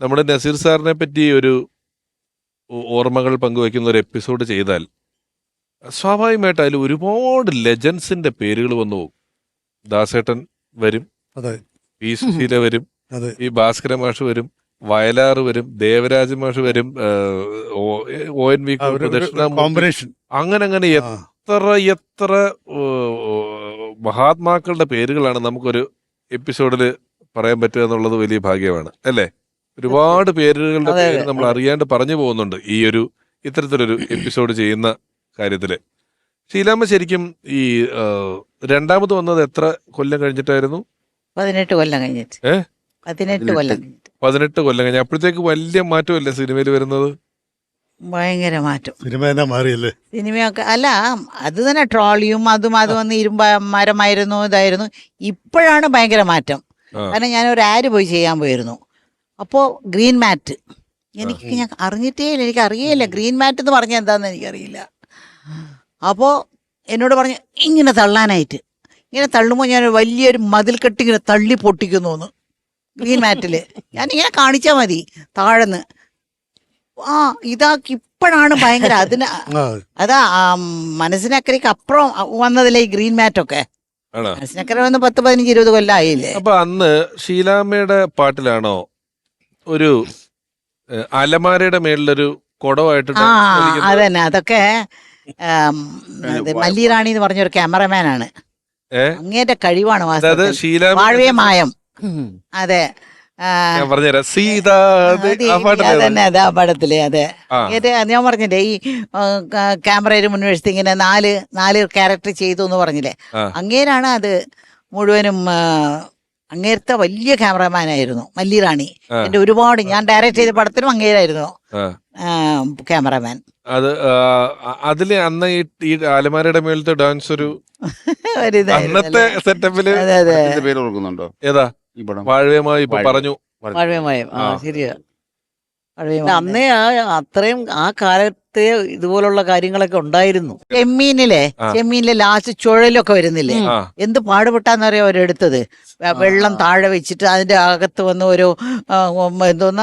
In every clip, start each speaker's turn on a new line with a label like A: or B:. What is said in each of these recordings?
A: നമ്മുടെ നസീർ സാറിനെ പറ്റി ഒരു ഓർമ്മകൾ പങ്കുവയ്ക്കുന്ന ഒരു എപ്പിസോഡ് ചെയ്താൽ സ്വാഭാവികമായിട്ട് അതിൽ ഒരുപാട് ലെജൻസിന്റെ പേരുകൾ വന്നു പോകും. ദാസേട്ടൻ വരും
B: അതെ.
A: പി സുശീല വരും
B: അതെ.
A: ഈ ഭാസ്കര മാഷ് വരും വയലാർ വരും ദേവരാജ മാഷ് വരും ഒ എൻ വി
B: കോമ്പിനേഷൻ
A: അങ്ങനെ അങ്ങനെ എത്ര എത്ര മഹാത്മാക്കളുടെ പേരുകളാണ് നമുക്കൊരു എപ്പിസോഡിൽ പറയാൻ പറ്റുക എന്നുള്ളത് വലിയ ഭാഗ്യമാണ് അല്ലേ? ഒരുപാട് പേരുകളുടെ പേര് നമ്മൾ അറിയാണ്ട് പറഞ്ഞു പോകുന്നുണ്ട് ഈ ഒരു ഇത്തരത്തിലൊരു എപ്പിസോഡ് ചെയ്യുന്ന കാര്യത്തിൽ. ഷീലാമ്മ ശരിക്കും ഈ രണ്ടാമത് വന്നത് എത്ര കൊല്ലം കഴിഞ്ഞിട്ടായിരുന്നു?
C: പതിനെട്ട് കൊല്ലം കഴിഞ്ഞിട്ട്.
A: ഏ?
C: പതിനെട്ട് കൊല്ലം കഴിഞ്ഞിട്ട്.
A: പതിനെട്ട് കൊല്ലം കഴിഞ്ഞ. അപ്പോഴത്തേക്ക് വലിയ മാറ്റമല്ലേ സിനിമയിൽ വരുന്നത്?
C: ഭയങ്കര മാറ്റം.
B: സിനിമ തന്നെ മാറിയല്ലേ?
C: സിനിമയൊക്കെ അല്ല അത് തന്നെ ട്രോളിയും അതും അതും വന്ന് ഇരുമ്പ മരമായിരുന്നു ഇതായിരുന്നു. ഇപ്പോഴാണ് ഭയങ്കര മാറ്റം. കാരണം ഞാൻ ഒരു ആര് പോയി ചെയ്യാൻ പോയിരുന്നു. അപ്പോൾ ഗ്രീൻ മാറ്റ്. എനിക്ക് ഞാൻ അറിഞ്ഞിട്ടേ ഇല്ല. എനിക്ക് അറിയില്ല ഗ്രീൻ മാറ്റ് എന്ന് പറഞ്ഞാൽ എന്താണെന്ന് എനിക്കറിയില്ല. അപ്പോൾ എന്നോട് പറഞ്ഞു ഇങ്ങനെ തള്ളാനായിട്ട്. ഇങ്ങനെ തള്ളുമ്പോൾ ഞാൻ വലിയൊരു മതിൽ കെട്ടി ഇങ്ങനെ തള്ളി പൊട്ടിക്കുന്നു എന്ന് ഗ്രീൻ ഞാൻ ഞാനിങ്ങനെ കാണിച്ചാൽ മതി. താഴെന്ന്. ആ ഇതാക്കി ഇപ്പോഴാണ് ഭയങ്കര അതിന് അതാ മനസ്സിനക്കരയ്ക്ക് അപ്പുറം വന്നതല്ലേ ഈ ഗ്രീൻ മാറ്റൊക്കെ. മനസ്സിനക്കര വന്ന് പത്ത് പതിനഞ്ച് ഇരുപത് കൊല്ലം ആയില്ലേ?
A: അപ്പൊ അന്ന് ഷീലാമ്മയുടെ പാട്ടിലാണോ ഒരു അലമാരയുടെ മേളിലൊരു കുടമായിട്ട്
C: ആ അതൊക്കെ മല്ലിറാണി എന്ന് പറഞ്ഞൊരു ക്യാമറമാനാണ്.
A: ആണ്
C: അങ്ങേന്റെ കഴിവാണ് വാഴവേ മായം. അതെ.
A: സീത
C: അത്
A: ആ
C: ഈ- അതന്നെ അതെ ആ പടത്തിൽ അതെ. ഞാൻ പറഞ്ഞില്ലേ ഈ ക്യാമറയിൽ മുൻവശത്ത് ഇങ്ങനെ നാല് നാല് ക്യാരക്ടർ ചെയ്തു എന്ന് പറഞ്ഞില്ലേ? അങ്ങേരാണ് അത് മുഴുവനും അങ്ങേരത്തെ വലിയ ക്യാമറമാനായിരുന്നു മല്ലിറാണി. എന്റെ ഒരുപാട് ഞാൻ ഡയറക്ട് ചെയ്ത പടത്തിനും അങ്ങേരായിരുന്നു. ക്യാമറമാൻ.
A: അത് അതിൽ അന്ന് ഈ അലമാരയുടെ മേളത്തെ ഡാൻസ് ഒരു അന്നത്തെ
D: സെറ്റപ്പിൽ പേര് ഓർക്കുന്നുണ്ടോ?
A: ഏതാ? വാഴവേമായി പറഞ്ഞു.
E: ആ. ശരിയാ. അന്നേ ആ അത്രയും ആ കാലത്തെ ഇതുപോലുള്ള കാര്യങ്ങളൊക്കെ ഉണ്ടായിരുന്നു.
C: ചെമ്മീനിലെ. ചെമ്മീനിലെ ലാസ്റ്റ് ചുഴലൊക്കെ വരുന്നില്ലേ? എന്ത് പാടുപെട്ടാന്നറിയോ അവരെടുത്തത്? വെള്ളം താഴെ വെച്ചിട്ട് അതിന്റെ അകത്ത് വന്ന് ഒരു എന്തോന്ന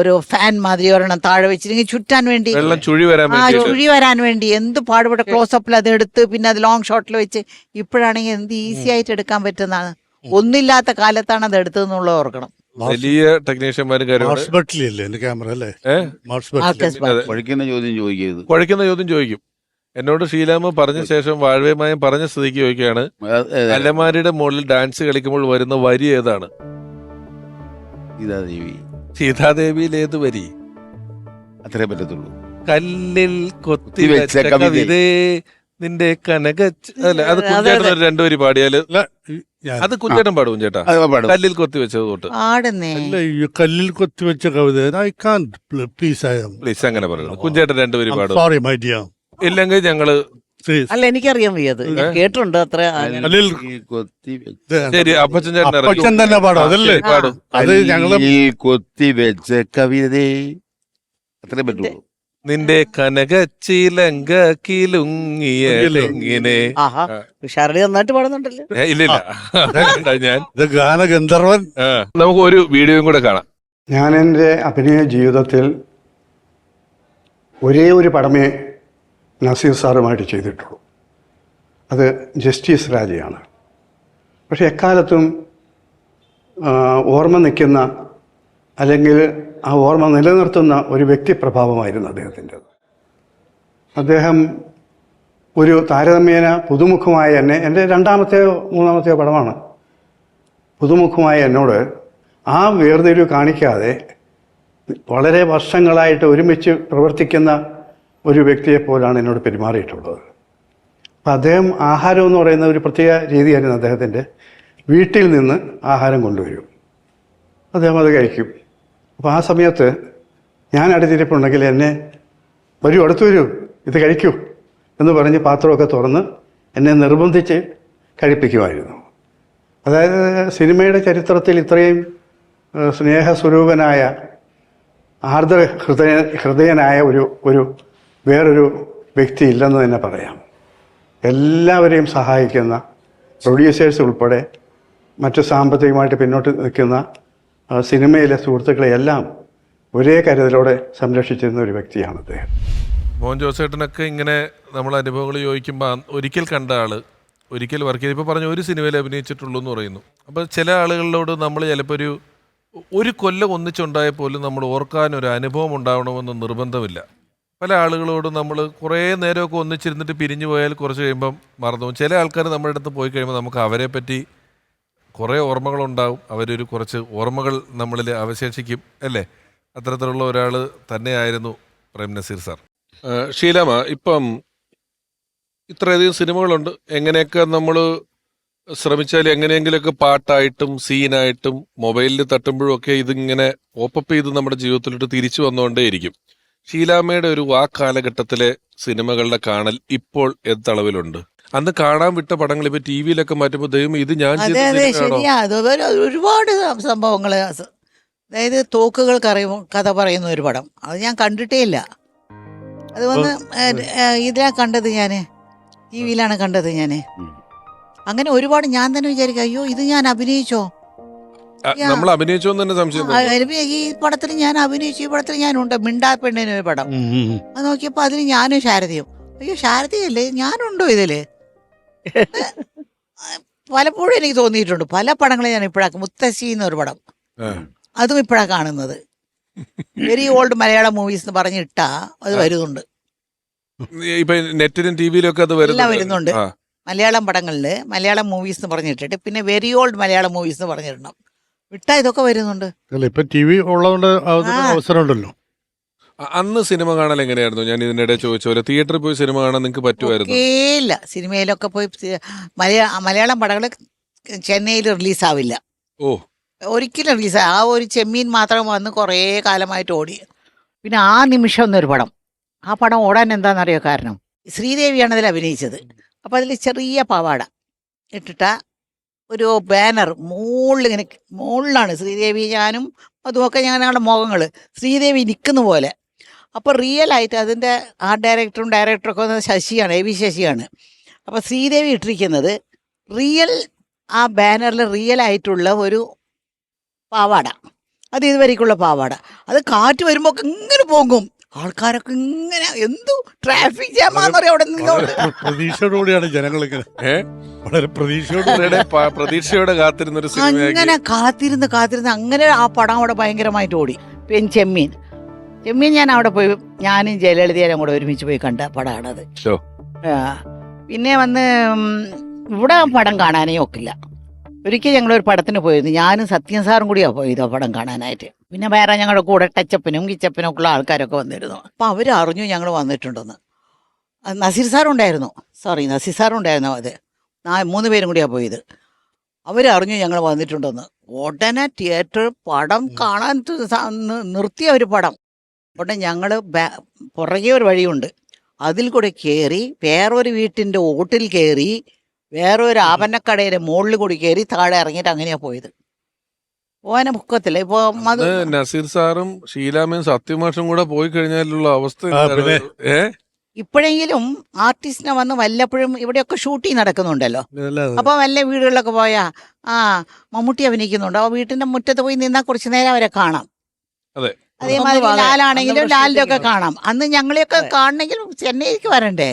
C: ഒരു ഫാൻ മാതിരി ഒരെണ്ണം താഴെ വെച്ചിട്ട് ചുറ്റാൻ വേണ്ടി.
A: വെള്ളം ചുഴി വരാൻ
C: ആ ചുഴി വരാൻ വേണ്ടി. എന്ത് പാടുപെട്ട ക്ലോസപ്പിൽ അത് എടുത്ത് പിന്നെ അത് ലോങ് ഷോട്ടിൽ വെച്ച് ഇപ്പോഴാണെങ്കിൽ എന്ത് ഈസി ആയിട്ട് എടുക്കാൻ പറ്റുന്നതാണ്. ഒന്നില്ലാത്ത കാലത്താണ് അത് എടുത്തതെന്നുള്ളത് ഓർക്കണം.
A: വലിയ ടെക്നീഷ്യന്മാരും കാര്യങ്ങളും
B: ക്യാമറ അല്ലേ?
A: അതെ.
D: ചോദ്യം ചോദിക്കരുത്.
A: കുഴക്കുന്ന ചോദ്യം ചോദിക്കും. എന്നോട് ഷീലാമ്മ പറഞ്ഞ ശേഷം വാഴവേമായം പറഞ്ഞ സ്ഥിതിക്ക് ചോദിക്കുകയാണ് അലമാരിയുടെ മുകളിൽ ഡാൻസ് കളിക്കുമ്പോൾ വരുന്ന വരി ഏതാണ്?
D: സീതാദേവി. സീതാദേവിയിലേത്
A: സീതാദേവിയിൽ ഏത് വരി?
D: അത്രേ പറ്റത്തുള്ളൂ.
A: കല്ലിൽ കൊത്തി വെച്ച
D: കവിതേ.
A: നിന്റെ കനക അല്ല അത്. ഒരു രണ്ടുപേര്
B: പാടിയാൽ.
A: അത് കുഞ്ഞേട്ടൻ പാടും
D: ചേട്ടാ
A: കല്ലിൽ കൊത്തി വെച്ചത് തൊട്ട്.
C: കല്ലിൽ
B: അല്ല ഈ കല്ലിൽ കൊത്തിവെച്ച കവിത I can please I
A: please അങ്ങനെ പറയുന്നു കുഞ്ഞേട്ടൻ രണ്ടുപേര് പാടും.
B: സോറി മൈ ഡിയർ
A: ഇല്ലെങ്കിൽ ഞങ്ങൾ
E: അല്ല എനിക്കറിയാൻ വയ്യത് ഞാൻ കേട്ടിട്ടുണ്ട് അത്ര അങ്ങനെ.
B: കല്ലിൽ
D: കൊത്തി വെച്ച
A: ശരി അപ്പച്ചൻ ചേട്ടൻ.
B: അപ്പച്ചൻ തന്നെ പാടും അതല്ലേ?
A: പാടും.
B: അത്
D: ഞങ്ങൾ കൊത്തി വെച്ച കവിതേ. അത്രേ പറ്റുള്ളൂ.
A: നിന്റെ കനകച്ചിലങ്ക കിലുങ്ങിയ തെങ്ങിനെ
E: ആഹാ ഷാരടി നന്നായിട്ട് പാടുന്നുണ്ടല്ലോ.
A: ഇല്ല ഇല്ലില്ല. ഞാൻ?
B: ഇത് ഗാനഗന്ധർവൻ.
A: നമുക്ക് ഒരു വീഡിയോയും കൂടെ കാണാം.
F: ഞാൻ എന്റെ അഭിനയ ജീവിതത്തിൽ ഒരേ ഒരു പടമേ നസീർ സാറുമായിട്ട് ചെയ്തിട്ടുള്ളൂ. അത് ജസ്റ്റിസ് രാജയാണ് പക്ഷെ എക്കാലത്തും ആ, ഓർമ്മ നിൽക്കുന്ന അല്ലെങ്കിൽ ആ ഓർമ്മ നിലനിർത്തുന്ന ഒരു വ്യക്തിപ്രഭാവമായിരുന്നു അദ്ദേഹത്തിന്റെത് അദ്ദേഹം ഒരു താരതമ്യേന പുതുമുഖമായ എന്നെ എന്റെ രണ്ടാമത്തെയോ മൂന്നാമത്തെയോ പടമാണ്. പുതുമുഖമായ എന്നോട് ആ വേർതിരിവ് കാണിക്കാതെ വളരെ വർഷങ്ങളായിട്ട് ഒരുമിച്ച് പ്രവർത്തിക്കുന്ന ഒരു വ്യക്തിയെപ്പോലാണ് എന്നോട് പെരുമാറിയിട്ടുള്ളത്. അപ്പം അദ്ദേഹം ആഹാരം എന്ന് പറയുന്ന ഒരു പ്രത്യേക രീതിയായിരുന്നു അദ്ദേഹത്തിന്റെ. വീട്ടിൽ നിന്ന് ആഹാരം കൊണ്ടുവരും. അദ്ദേഹം അത് കഴിക്കും. അപ്പോൾ ആ സമയത്ത് ഞാൻ അടുത്തിരിപ്പുണ്ടെങ്കിൽ എന്നെ വരൂ അടുത്ത് വരൂ ഇത് കഴിക്കൂ എന്ന് പറഞ്ഞ് പാത്രമൊക്കെ തുറന്ന് എന്നെ നിർബന്ധിച്ച് കഴിപ്പിക്കുമായിരുന്നു. അതായത് സിനിമയുടെ ചരിത്രത്തിൽ ഇത്രയും സ്നേഹസ്വരൂപനായ ആർദ്ര ഹൃദയ ഹൃദയനായ ഒരു ഒരു വേറൊരു വ്യക്തി ഇല്ലെന്ന് തന്നെ പറയാം. എല്ലാവരെയും സഹായിക്കുന്ന പ്രൊഡ്യൂസേഴ്സ് ഉൾപ്പെടെ മറ്റു സാമ്പത്തികമായിട്ട് പിന്നോട്ട് നിൽക്കുന്ന സിനിമയിലെ സുഹൃത്തുക്കളെ എല്ലാം ഒരേ കരുതലോടെ സംരക്ഷിച്ചിരുന്ന ഒരു വ്യക്തിയാണ് അദ്ദേഹം.
A: മോഹൻ ജോസേട്ടനൊക്കെ ഇങ്ങനെ നമ്മൾ അനുഭവങ്ങൾ ചോദിക്കുമ്പോൾ ഒരിക്കൽ കണ്ട ആൾ ഒരിക്കൽ വർക്ക് ചെയ്ത്. ഇപ്പോൾ പറഞ്ഞ ഒരു സിനിമയിൽ അഭിനയിച്ചിട്ടുള്ളൂ എന്ന് പറയുന്നു. അപ്പോൾ ചില ആളുകളോട് നമ്മൾ ചിലപ്പോൾ ഒരു ഒരു കൊല്ലം ഒന്നിച്ചുണ്ടായ പോലും നമ്മൾ ഓർക്കാൻ ഒരു അനുഭവം ഉണ്ടാവണമെന്ന് നിർബന്ധമില്ല. പല ആളുകളോടും നമ്മൾ കുറേ നേരമൊക്കെ ഒന്നിച്ചിരുന്നിട്ട് പിരിഞ്ഞു പോയാൽ കുറച്ച് കഴിയുമ്പം മറന്നു. ചില ആൾക്കാർ നമ്മുടെ അടുത്ത് പോയി കഴിയുമ്പോൾ നമുക്ക് അവരെ പറ്റി കുറേ ഓർമ്മകളുണ്ടാവും. അവരൊരു കുറച്ച് ഓർമ്മകൾ നമ്മളിൽ അവശേഷിക്കും അല്ലേ? അത്തരത്തിലുള്ള ഒരാൾ തന്നെയായിരുന്നു പ്രേം നസീർ സാർ. ഷീലാമ ഇപ്പം ഇത്രയധികം സിനിമകളുണ്ട്. എങ്ങനെയൊക്കെ നമ്മൾ ശ്രമിച്ചാൽ എങ്ങനെയെങ്കിലുമൊക്കെ പാട്ടായിട്ടും സീനായിട്ടും മൊബൈലിൽ തട്ടുമ്പോഴൊക്കെ ഇതിങ്ങനെ ഓപ്പപ്പ് ചെയ്ത് നമ്മുടെ ജീവിതത്തിലോട്ട് തിരിച്ചു വന്നുകൊണ്ടേയിരിക്കും. ഷീലാമ്മയുടെ ഒരു ആ കാലഘട്ടത്തിലെ സിനിമകളുടെ കാണൽ ഇപ്പോൾ എന്തളവിലുണ്ട് അന്ന് കാണാൻ വിട്ട പടങ്ങൾ ഇപ്പൊ ടി വിയിലൊക്കെ മാറ്റുമ്പോൾ ദൈവം ഇത് ഞാൻ
C: അതെ
A: ചെയ്ത
C: അതെ ശരിയാ. ഒരുപാട് സംഭവങ്ങൾ അതായത് തോക്കുകൾ കഥ പറയുന്ന ഒരു പടം. അത് ഞാൻ കണ്ടിട്ടേ ഇല്ല. അത് വന്ന് ഇതിലാ കണ്ടത് ഞാൻ ടി വിയിലാണ് കണ്ടത് ഞാൻ അങ്ങനെ ഒരുപാട് ഞാൻ തന്നെ വിചാരിക്കും അയ്യോ ഇത് ഞാൻ അഭിനയിച്ചോ?
A: നമ്മൾ അഭിനയിച്ചോ എന്ന് തന്നെ സംശയം
C: ഈ പടത്തിൽ ഞാൻ അഭിനയിച്ചു ഈ പടത്തിൽ ഞാനുണ്ട് മിണ്ടാ പെണ്ണിന് ഒരു പടം. അത് നോക്കിയപ്പോൾ അതിന് ഞാനും ശാരദയും. അയ്യോ ശാരദയല്ലേ? ഞാനുണ്ടോ ഇതിൽ? പലപ്പോഴും എനിക്ക് തോന്നിയിട്ടുണ്ട്. പല പടങ്ങളും ഞാൻ ഇപ്പോഴാണ് മുത്തശ്ശി എന്നൊരു പടം. അതും ഇപ്പോഴാണ് കാണുന്നത്. വെരി ഓൾഡ് മലയാളം മൂവീസ് എന്ന് പറഞ്ഞിട്ടാ അത് വരുന്നുണ്ട്.
A: ഇപ്പൊ നെറ്റിലും ടിവിയിലൊക്കെ അത്
C: എല്ലാം വരുന്നുണ്ട്. മലയാളം പടങ്ങളിൽ മലയാളം മൂവീസ് എന്ന് പറഞ്ഞിട്ടിട്ട് പിന്നെ വെരി ഓൾഡ് മലയാളം മൂവീസ് എന്ന് പറഞ്ഞിടണം. വിട്ടാ ഇതൊക്കെ വരുന്നുണ്ട്.
B: അല്ല ഇപ്പൊ ടി വി ഉള്ളതുകൊണ്ട് അതിന്
A: അന്ന് സിനിമ കാണൽ എങ്ങനെയായിരുന്നു? ഞാൻ ഇതിനിടെ ചോദിച്ച പോലെ തിയേറ്ററിൽ പോയി സിനിമ കാണാൻ നിങ്ങൾക്ക് പറ്റുമായിരുന്നു?
C: ഇല്ല സിനിമയിലൊക്കെ പോയി മലയാള മലയാളം പടങ്ങൾ ചെന്നൈയിൽ റിലീസാവില്ല
A: ഓ.
C: ഒരിക്കലും റിലീസ് ആ ഒരു ചെമ്മീൻ മാത്രം വന്ന് കുറേ കാലമായിട്ട് ഓടി. പിന്നെ ആ നിമിഷം എന്നൊരു പടം. ആ പടം ഓടാൻ എന്താണെന്നറിയോ കാരണം? ശ്രീദേവിയാണ് അതിൽ അഭിനയിച്ചത്. അപ്പോൾ അതിൽ ചെറിയ പാവാട ഇട്ടിട്ട ഒരു ബാനർ മുകളിൽ ഇങ്ങനെ മുകളിലാണ് ശ്രീദേവി ഞാനും അതുമൊക്കെ ഞങ്ങളുടെ മുഖങ്ങൾ ശ്രീദേവി നിൽക്കുന്ന പോലെ അപ്പോൾ റിയൽ ആയിട്ട് അതിന്റെ ആർട്ട് ഡയറക്ടറും ഡയറക്ടറൊക്കെ വന്നത് ശശിയാണ് എ വി ശശിയാണ്. അപ്പോൾ ശ്രീദേവി ഇട്ടിരിക്കുന്നത് റിയൽ ആ ബാനറിൽ റിയൽ ആയിട്ടുള്ള ഒരു പാവാട. അത് ഇതുവരേക്കുള്ള പാവാട. അത് കാറ്റ് വരുമ്പോൾ ഒക്കെ ഇങ്ങനെ പോകും ആൾക്കാരൊക്കെ ഇങ്ങനെ എന്തു ട്രാഫിക് ജാമാന്നറിയാം അവിടെ നിന്നോണ്ട്.
B: വളരെ പ്രതീക്ഷയോടുകൂടിയാണ് ജനങ്ങളിങ്ങനെ. വളരെ പ്രതീക്ഷയോട്
A: വളരെ പ- പ്രതീക്ഷയോടെ കാത്തിരുന്നൊരു സിനിമയാക്കി.
C: അങ്ങനെ കാത്തിരുന്ന് കാത്തിരുന്ന് അങ്ങനെ ആ പടം അവിടെ ഭയങ്കരമായിട്ട് ഓടി. പിന്നെ ചെമ്മീൻ ചെമ്മീൻ ഞാൻ അവിടെ പോയി. ഞാനും ജയലളിതയും കൂടെ ഒരുമിച്ച് പോയി കണ്ട പടമാണത് പിന്നെ വന്ന് ഇവിടെ പടം കാണാനേ ഒക്കില്ല. ഒരിക്കൽ ഞങ്ങൾ ഒരു പടത്തിന് പോയിരുന്നു. ഞാനും സത്യം സാറും കൂടിയാ പോയത് ആ പടം കാണാനായിട്ട്. പിന്നെ വേറെ ഞങ്ങളുടെ കൂടെ ടച്ചപ്പിനും കിച്ചപ്പിനും ഒക്കെ ഉള്ള ആൾക്കാരൊക്കെ വന്നിരുന്നു. അപ്പോൾ അവർ അറിഞ്ഞു ഞങ്ങൾ വന്നിട്ടുണ്ടെന്ന്. നസീർ സാറുണ്ടായിരുന്നു. സോറി നസീർ സാറുണ്ടായിരുന്നു അത്. നാ മൂന്ന് പേരും കൂടിയാ പോയത്. അവരറിഞ്ഞു ഞങ്ങൾ വന്നിട്ടുണ്ടെന്ന്. ഉടനെ തിയേറ്റർ പടം കാണാൻ നിർത്തിയ ഒരു പടം. ഉടനെ ഞങ്ങൾ പുറകെ ഒരു വഴിയുണ്ട്. അതിൽ കൂടെ കയറി വേറൊരു വീട്ടിന്റെ ഓട്ടിൽ കയറി വേറൊരു ആപനക്കടയുടെ മുകളിൽ കൂടി കയറി താഴെ ഇറങ്ങിയിട്ട് അങ്ങനെയാ പോയത്. ഓനെ മുക്കത്തില്ല.
A: ഇപ്പൊ നസീർ സാറും ഷീലാമയും സത്യമാഷും കൂടെ പോയി കഴിഞ്ഞാലുള്ള അവസ്ഥ?
C: ഇപ്പോഴെങ്കിലും ആർട്ടിസ്റ്റിനെ വന്ന് വല്ലപ്പോഴും ഇവിടെയൊക്കെ ഷൂട്ടിംഗ് നടക്കുന്നുണ്ടല്ലോ.
B: അപ്പൊ
C: അപ്പോൾ വല്ല വീടുകളിലൊക്കെ പോയാ ആ മമ്മൂട്ടി അഭിനയിക്കുന്നുണ്ട്. ആ വീട്ടിന്റെ മുറ്റത്ത് പോയി നിന്നാ കുറച്ചു നേരം അവരെ കാണാം.
A: അതെ.
C: അതേമാതിരി ലാലാണെങ്കിലും ലാലിന്റെ ഒക്കെ കാണാം. അന്ന് ഞങ്ങളെയൊക്കെ കാണണമെങ്കിൽ ചെന്നൈക്ക് വരണ്ടേ?